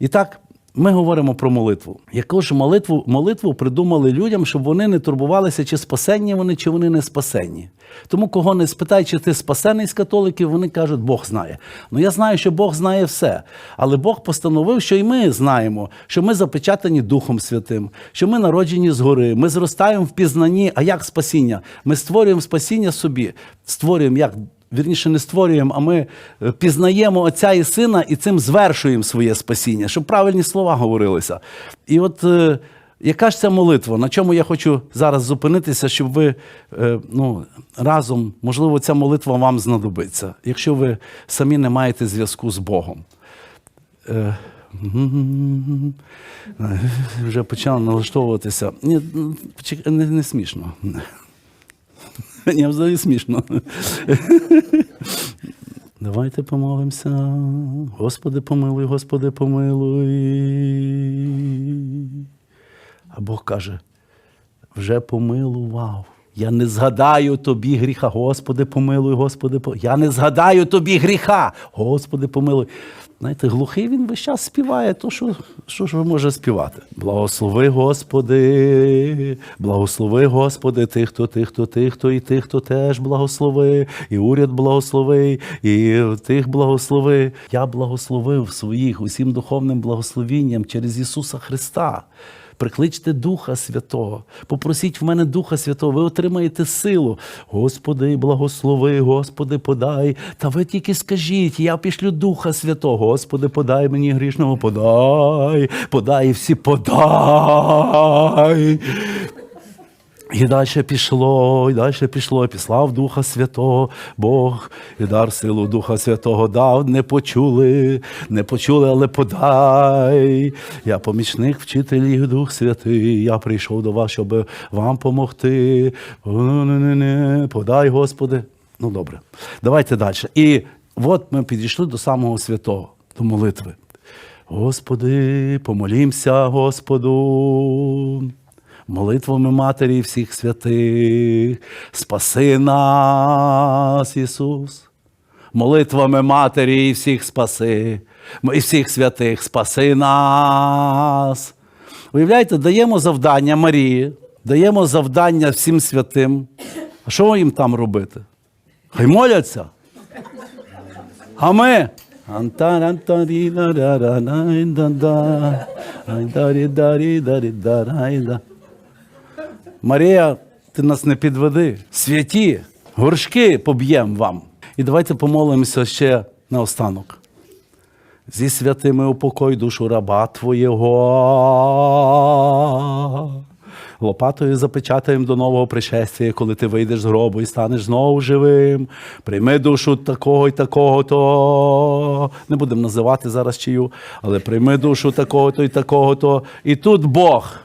І так, ми говоримо про молитву. Яку ж молитву, молитву придумали людям, щоб вони не турбувалися, чи спасенні вони, чи вони не спасенні. Тому, кого не спитай, чи ти спасений з католиків, вони кажуть, Бог знає. Ну я знаю, що Бог знає все. Але Бог постановив, що і ми знаємо, що ми запечатані Духом Святим, що ми народжені згори, ми зростаємо в пізнанні. А як спасіння? Ми створюємо спасіння собі, створюємо як Вірніше не створюємо, а ми е, пізнаємо Отця і Сина і цим звершуємо своє спасіння, щоб правильні слова говорилися. І от е, яка ж ця молитва? На чому я хочу зараз зупинитися, щоб ви е, ну, разом, можливо, ця молитва вам знадобиться, якщо ви самі не маєте зв'язку з Богом. Вже почав налаштовуватися. Ні, не, не смішно. Ні, взагалі смішно. Давайте помолимося. Господи, помилуй, Господи, помилуй. А Бог каже: вже помилував. Я не згадаю тобі гріха. Господи, помилуй, Господи, помилуй. Я не згадаю тобі гріха. Господи, помилуй. Знаєте, глухий він весь час співає, то що, що ж може співати? Благослови, Господи, благослови, Господи, тих, хто, тих, хто, тих, хто, і тих, хто теж благослови, і уряд благослови, і тих благослови. Я благословив своїх усім духовним благословінням через Ісуса Христа. Прикличте Духа Святого, попросіть в мене Духа Святого, ви отримаєте силу. Господи, благослови, Господи, подай. Та ви тільки скажіть, я пішлю Духа Святого. Господи, подай мені грішного, подай, подай і всі подай. І далі пішло, і далі пішло, і післав Духа Святого, Бог, і дар силу Духа Святого дав, не почули, не почули, але подай. Я помічник вчителів Дух Святий, я прийшов до вас, щоб вам помогти. Подай, Господи. Ну добре, давайте далі. І от ми підійшли до самого святого, до молитви. Господи, помолімся, Господу молитвами Матері всіх святих, спаси нас, Ісус, молитвами Матері всіх спаси, і всіх святих, спаси нас. Уявляєте, даємо завдання Марії, даємо завдання всім святим. А що їм там робити? Хай моляться. А ми. Антарантарі-ра-ра-най-да-да. Марія, ти нас не підведи. Святі, горшки поб'єм вам. І давайте помолимося ще наостанок. Зі святими упокой душу раба Твоєго. Лопатою запечатаємо до нового пришестя, коли ти вийдеш з гробу і станеш знову живим. Прийми душу такого і такого, то не будемо називати зараз чию, але прийми душу такого-то і такого-то. І тут Бог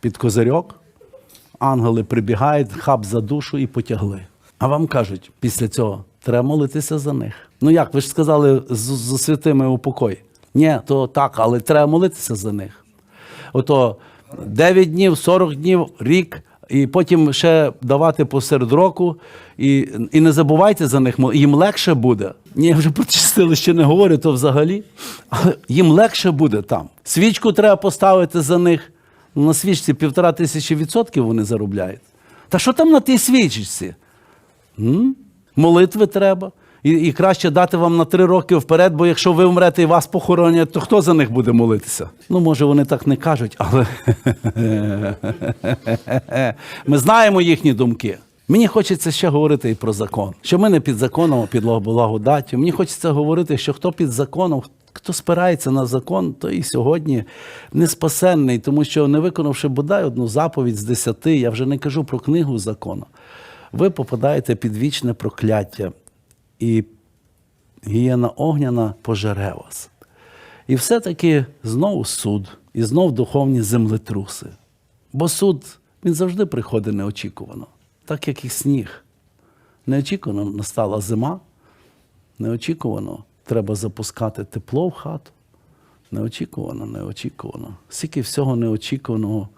під козирьок, ангели прибігають, хап за душу і потягли. А вам кажуть, після цього треба молитися за них. Ну як, ви ж сказали, з, святими упокой. Ні, то так, але треба молитися за них. Ото 9 днів, 40 днів, рік, і потім ще давати посеред року. І, і не забувайте за них, їм легше буде. Ні, я вже про чистили ще не говорю, то взагалі. Але їм легше буде там. Свічку треба поставити за них. Ну, на свічці півтора тисячі відсотків вони заробляють. Та що там на тій свічці? М? Молитви треба. І, і краще дати вам на три роки вперед, бо якщо ви вмрете і вас похоронять, то хто за них буде молитися? Ну, може, вони так не кажуть, але ми знаємо їхні думки. Мені хочеться ще говорити і про закон. Що ми не під законом, а під благодаттю. Мені хочеться говорити, що хто під законом, хто спирається на закон, то і сьогодні не спасенний, тому що не виконавши бодай одну заповідь з десяти, я вже не кажу про книгу закону, ви попадаєте під вічне прокляття. І гієна огняна пожере вас. І все-таки знову суд, і знов духовні землетруси. Бо суд він завжди приходить неочікувано, так як і сніг. Неочікувано настала зима, неочікувано треба запускати тепло в хату. Неочікувано, неочікувано. Скільки всього неочікуваного